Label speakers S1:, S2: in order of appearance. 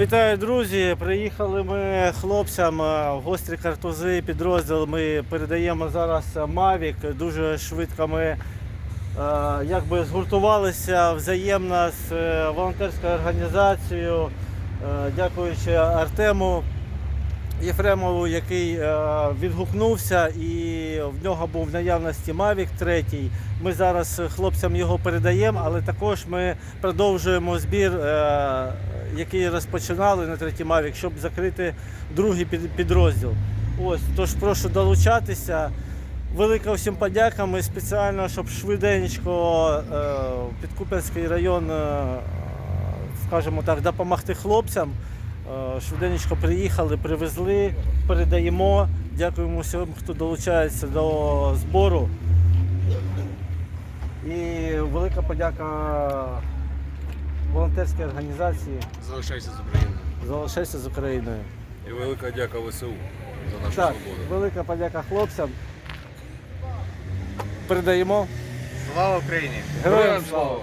S1: Вітаю, друзі! Приїхали ми хлопцям е, в гострі картузи підрозділ. Ми передаємо зараз Mavic. Дуже швидко ми е, якби згуртувалися взаємно з е, волонтерською організацією, дякуючи Артему Єфремову, який відгукнувся, і в нього був в наявності Mavic 3. Ми зараз хлопцям його передаємо, але також ми продовжуємо збір, який розпочинали на третій Mavic, щоб закрити другий під- підрозділ. Ось, тож прошу долучатися. Велика всім подяка. Ми спеціально, щоб швиденько е, Підкуп'янський район, е, скажімо так, допомогти хлопцям. Е, Швиденько приїхали, привезли, передаємо. Дякуємо всім, хто долучається до збору. І велика подяка волонтерській організації
S2: Залишайся з Україною.
S1: Залишайся з Україною.
S2: І велика дяка ВСУ за нашу
S1: Так,
S2: свободу.
S1: велика подяка хлопцям. Передаємо.
S3: Слава Україні!
S1: Героям слава!